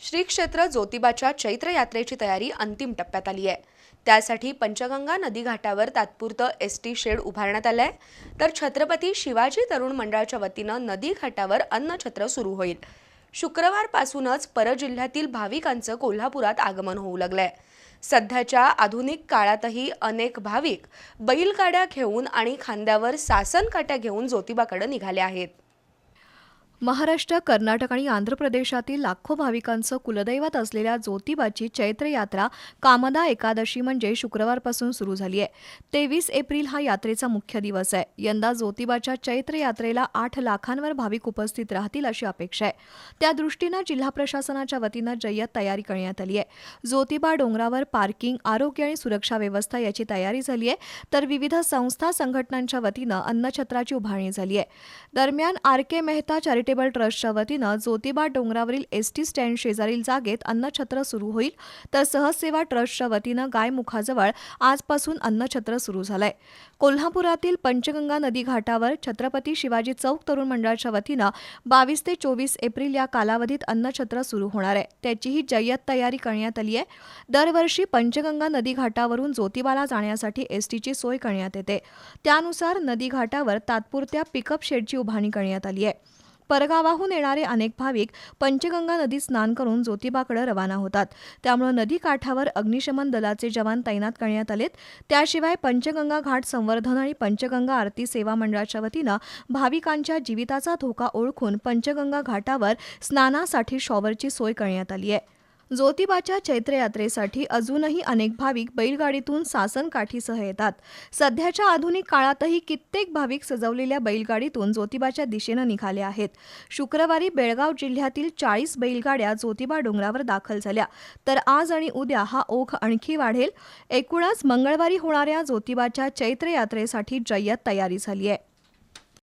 श्री क्षेत्र ज्योतिबाच्या चैत्र यात्रेची तयारी अंतिम टप्प्यात आली आहे. त्यासाठी पंचगंगा नदी घाटावर तात्पुरतं एस टी शेड उभारण्यात आलं आहे तर छत्रपती शिवाजी तरुण मंडळाच्या वतीनं नदी घाटावर अन्नछत्र सुरू होईल. शुक्रवारपासूनच परजिल्ह्यातील भाविकांचं कोल्हापुरात आगमन होऊ लागलंय. सध्याच्या आधुनिक काळातही अनेक भाविक बैलगाड्या घेऊन आणि खांद्यावर सासन काट्या घेऊन ज्योतिबाकडे निघाले आहेत. महाराष्ट्र कर्नाटक आणि आंध्र प्रदेशातील लाखो भाविकांचं कुलदैवत असलेल्या ज्योतिबाची चैत्र यात्रा कामदा एकादशी म्हणजे शुक्रवारपासून सुरू झाली आहे. तेवीस एप्रिल हा यात्रेचा मुख्य दिवस आहे. यंदा ज्योतिबाच्या चैत्र यात्रेला आठ लाखांवर भाविक उपस्थित राहतील अशी अपेक्षा आहे. त्या दृष्टीनं जिल्हा प्रशासनाच्या वतीनं जय्यत तयारी करण्यात आली आहे. ज्योतिबा डोंगरावर पार्किंग आरोग्य आणि सुरक्षा व्यवस्था याची तयारी झाली आहे. तर विविध संस्था संघटनांच्या वतीनं अन्नछत्राची उभारणी झाली आहे. दरम्यान आर के मेहता चॅरिटेबल ट्रस्टच्या वतीनं ज्योतिबा डोंगरावरील एस टी स्टँड शेजारील जागेत अन्नछत्र सुरू होईल. तर सहजसेवा ट्रस्टच्या वतीनं गायमुखाजवळ आजपासून अन्नछत्र सुरू झालंय. कोल्हापुरातील पंचगंगा नदी घाटावर छत्रपती शिवाजी चौक तरुण मंडळाच्या वतीनं बावीस ते चोवीस एप्रिल या कालावधीत अन्नछत्र सुरू होणार आहे. त्याचीही जय्यत तयारी करण्यात आली आहे. दरवर्षी पंचगंगा नदी घाटावरून ज्योतिबाला जाण्यासाठी एस टीची सोय करण्यात येते. त्यानुसार नदी घाटावर तात्पुरत्या पिकअप शेडची उभारणी करण्यात आली आहे. परगावाहून येणारे अनेक भाविक पंचगंगा नदीत स्नान करून ज्योतिबाकडे रवाना होतात. त्यामुळे नदी काठावर अग्निशमन दलाचे जवान तैनात करण्यात आलेत. त्याशिवाय पंचगंगा घाट संवर्धन आणि पंचगंगा आरती सेवा मंडळाच्या वतीनं भाविकांच्या जीविताचा धोका ओळखून पंचगंगा घाटावर स्नानासाठी शॉवरची सोय करण्यात आली आहे. ज्योतिबाच्या चैत्रयात्रेसाठी अजूनही अनेक भाविक बैलगाडीतून सासन काठीसह येतात. सध्याच्या आधुनिक काळातही कित्येक भाविक सजवलेल्या बैलगाडीतून ज्योतिबाच्या दिशेनं निघाले आहेत. शुक्रवारी बेळगाव जिल्ह्यातील चाळीस बैलगाड्या ज्योतिबा डोंगरावर दाखल झाल्या. तर आज आणि उद्या हा ओघ आणखी वाढेल. एकूणच मंगळवारी होणाऱ्या ज्योतिबाच्या चैत्र यात्रेसाठी जय्यत तयारी झाली आहे.